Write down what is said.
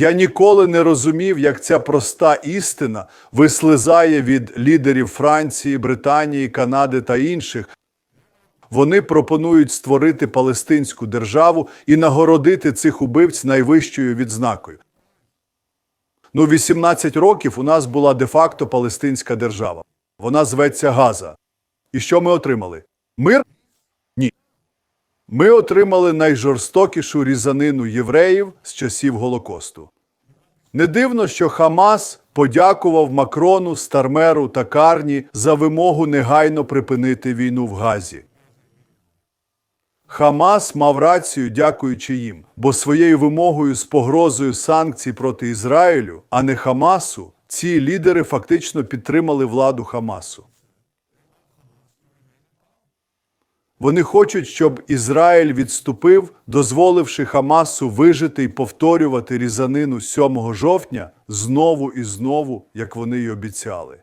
Я ніколи не розумів, як ця проста істина вислизає від лідерів Франції, Британії, Канади та інших. Вони пропонують створити палестинську державу і нагородити цих убивць найвищою відзнакою. Ну, 18 років у нас була де-факто палестинська держава. Вона зветься Газа. І що ми отримали? Мир? Ми отримали найжорстокішу різанину євреїв з часів Голокосту. Не дивно, що Хамас подякував Макрону, Стармеру та Карні за вимогу негайно припинити війну в Газі. Хамас мав рацію, дякуючи їм, бо своєю вимогою з погрозою санкцій проти Ізраїлю, а не Хамасу, ці лідери фактично підтримали владу Хамасу. Вони хочуть, щоб Ізраїль відступив, дозволивши Хамасу вижити і повторювати різанину 7 жовтня знову і знову, як вони й обіцяли.